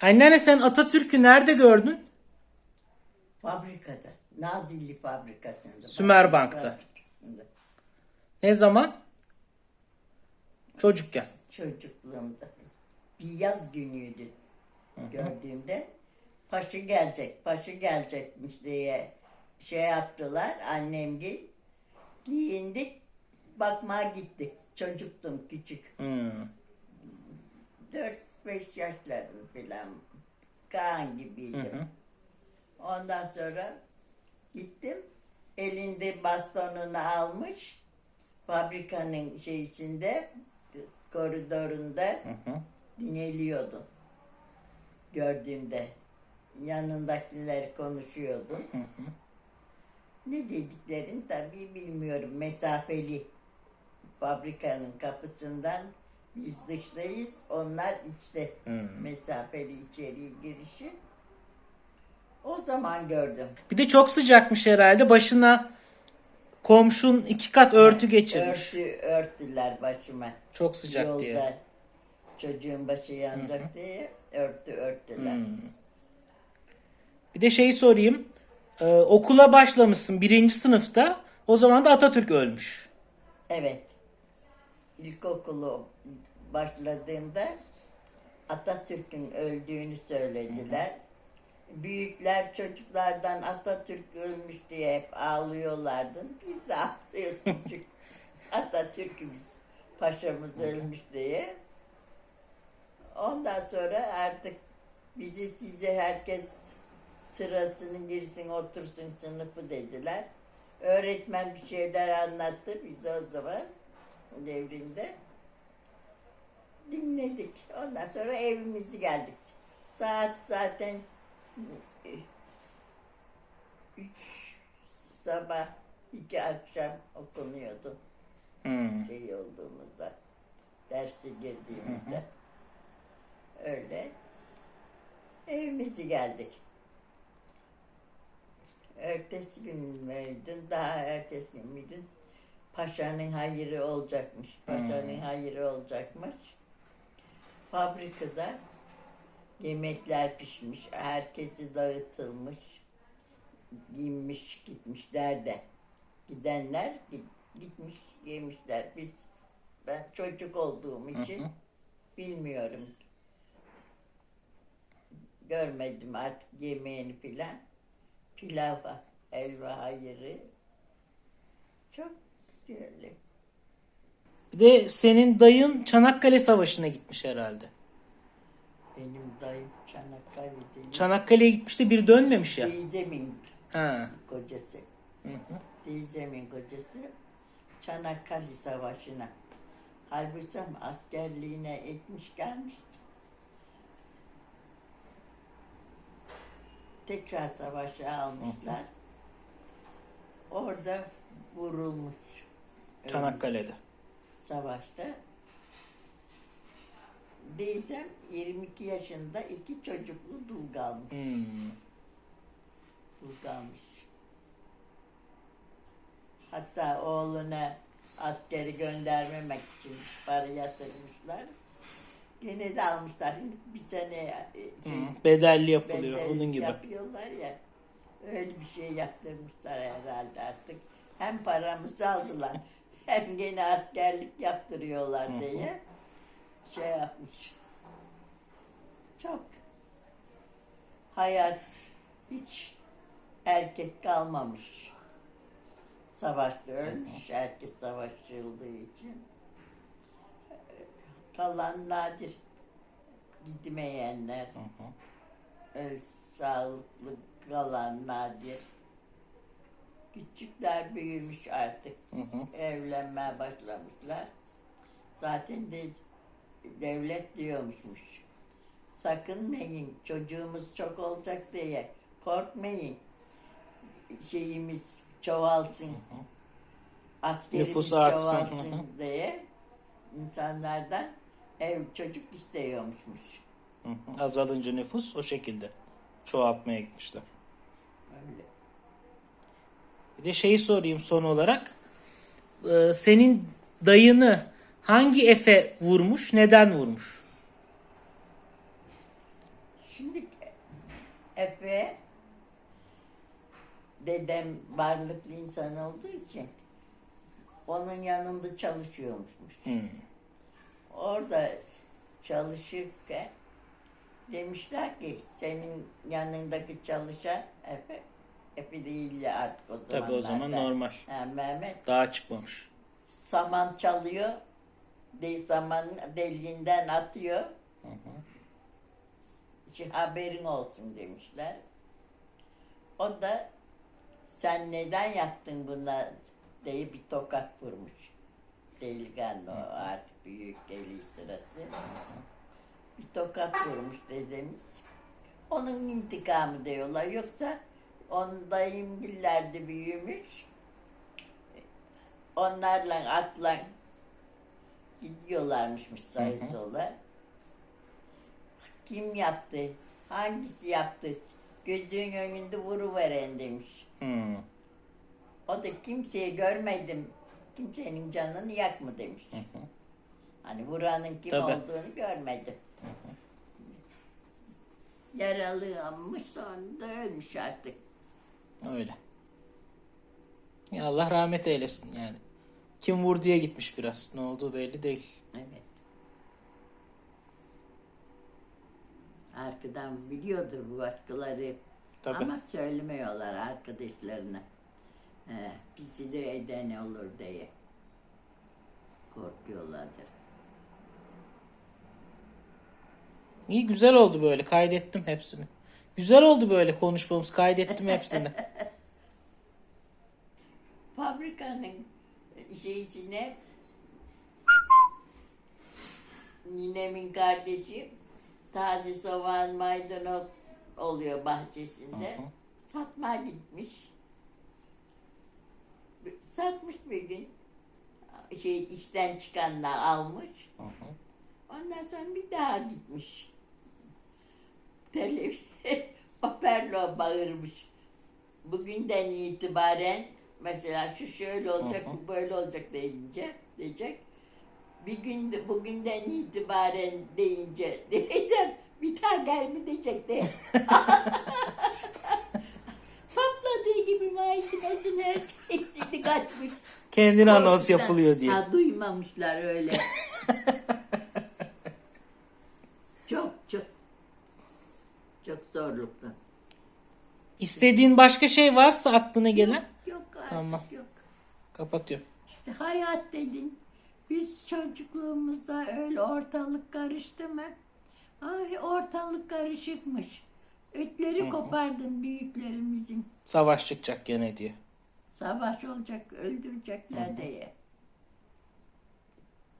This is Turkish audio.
Anneanne sen Atatürk'ü nerede gördün? Fabrikada. Nazilli fabrikasında. Sümerbank'ta. Fabrikasında. Ne zaman? Çocukken. Çocukluğumda. Bir yaz günüydü gördüğümde. Paşı gelecek, paşı gelecekmiş diye şey yaptılar annemgil. Giyindik, bakmaya gittik. Çocuktum küçük. Hmm. 4-5 yaşlarım falan. Kaan gibiydim. Ondan sonra gittim. Elinde bastonunu almış. Fabrikanın şeysinde koridorunda hı. dinleniyordu. Gördüğümde. Yanındakiler konuşuyordu. Ne dediklerini tabii bilmiyorum. Mesafeli fabrikanın kapısından biz dıştayız. Onlar içte. Hmm. Mesafeli içeriye girişi. O zaman gördüm. Bir de çok sıcakmış herhalde. Başına komşun iki kat örtü geçirmiş. Örtü, örtüler başıma. Çok sıcak Yolda diye. çocuğun başı yanacak diye örtü örtüler. Hmm. Bir de şeyi sorayım. Ee, okula başlamışsın birinci sınıfta. O zaman da Atatürk ölmüş. Evet. İlkokulu başladığımda Atatürk'ün öldüğünü söylediler. Büyükler çocuklardan Atatürk ölmüş diye hep ağlıyorlardı. Biz de ağlıyoruz çünkü Atatürk'ümüz, paşamız ölmüş diye. Ondan sonra artık bizi size herkes sırasını girsin otursun sınıfı dediler. Öğretmen bir şeyler anlattı bize o zaman devrinde. Dinledik. Ondan sonra evimize geldik. Saat zaten e, üç sabah iki akşam okunuyordu Hmm. şey olduğumuzda, dersi girdiğimizde. Öyle. Evimize geldik. Ertesi gün müydün, daha ertesi gün müydün? Paşanın hayırı olacakmış. Paşanın hayırı olacakmış. Fabrikada yemekler pişmiş, herkesi dağıtılmış, giyinmiş gitmişler de. Gidenler git- gitmiş yemişler. Biz ben çocuk olduğum için bilmiyorum. Görmedim artık yemeğini filan. Pilava, elva hayırı. Çok güzel. Bir de senin dayın Çanakkale Savaşı'na gitmiş herhalde. Benim dayım Çanakkale'de. Çanakkale'ye gitmiş de bir dönmemiş ya. Teyzemin Ha. kocası. Hı hı. Teyzemin kocası Çanakkale Savaşı'na. Halbuki askerliğine etmiş gelmiş. Tekrar savaşa almışlar. Orada vurulmuş. Çanakkale'de. Savaşta. Teyzem 22 yaşında iki çocuklu dul kalmış. Hmm. Dul kalmış. Hatta oğluna askeri göndermemek için para yatırmışlar. Gene de almışlar. Bir sene e, şey, Hı. Bedelli yapılıyor bedel onun gibi. yapıyorlar ya. Öyle bir şey yaptırmışlar herhalde artık. Hem paramızı aldılar hem gene askerlik yaptırıyorlar diye şey yapmış. Çok hayat hiç erkek kalmamış. Savaşta ölmüş herkes savaşıldığı için. Kalan nadir gitmeyenler. Öyle sağlıklı kalan nadir. Küçükler büyümüş artık. Hı hı. Evlenmeye başlamışlar. Zaten de devlet diyormuşmuş. Sakınmayın çocuğumuz çok olacak diye korkmayın. Şeyimiz çoğalsın. Askerimiz Nüfus artsın. çoğalsın Hı hı. diye insanlardan ev çocuk istiyormuşmuş. Hı hı. Azalınca nüfus o şekilde çoğaltmaya gitmişler. Öyle. Bir de şeyi sorayım son olarak. Ee, senin dayını hangi Efe vurmuş? Neden vurmuş? Şimdi Efe dedem varlıklı insan olduğu için onun yanında çalışıyormuşmuş. Hmm. Orada çalışırken demişler ki senin yanındaki çalışan Efe, Efe değil ya artık o zaman. Tabii o zaman normal. Ha, Mehmet Daha çıkmamış. saman çalıyor. De, saman deliğinden atıyor. Şey, haberin olsun demişler. O da sen neden yaptın bunlar diye bir tokat vurmuş. Delikanlı o artık büyük deli sırası. Bir tokat vurmuş dedemiz. Onun intikamı diyorlar. Yoksa on dayımgillerde büyümüş. Onlarla atla gidiyorlarmışmış sayı sola. Kim yaptı? Hangisi yaptı? Gözün önünde vuruveren demiş. Hmm. O da kimseyi görmedim. Kimsenin canını yakma demiş. Hani vuranın kim Tabii. olduğunu görmedim. Yaralanmış sonra da ölmüş artık. Öyle. Ya Allah rahmet eylesin yani. Kim vur diye gitmiş biraz. Ne olduğu belli değil. Evet. Arkadan biliyordur bu başkaları. Tabii. Ama söylemiyorlar arkadaşlarına. He, bizi de eden olur diye. Korkuyorlardır. İyi güzel oldu böyle. Kaydettim hepsini. Güzel oldu böyle konuşmamız. Kaydettim hepsini. Fabrikanın şeysine ninemin kardeşi taze soğan maydanoz oluyor bahçesinde. Hı hı. Satmaya gitmiş. Satmış bir gün. Şey işten çıkanlar almış. Hı hı. Ondan sonra bir daha gitmiş. Televizyon hoparlör bağırmış. Bugünden itibaren mesela şu şöyle olacak, bu böyle olacak deyince diyecek. Bir gün de- bugünden itibaren deyince diyeceğim bir daha gelme diyecek de. Patladığı gibi maaşınasın herkesini kaçmış. Kendine anons Korkudan. yapılıyor diye. Ha, duymamışlar öyle. çok çok çok zorluklu. İstediğin başka şey varsa aklına gelen Yok artık Tamam. yok. kapatıyorum. İşte hayat dedin. Biz çocukluğumuzda öyle ortalık karıştı mı? Ay ortalık karışıkmış. Ötleri kopardın büyüklerimizin. Savaş çıkacak gene diye. Savaş olacak, öldürecekler diye.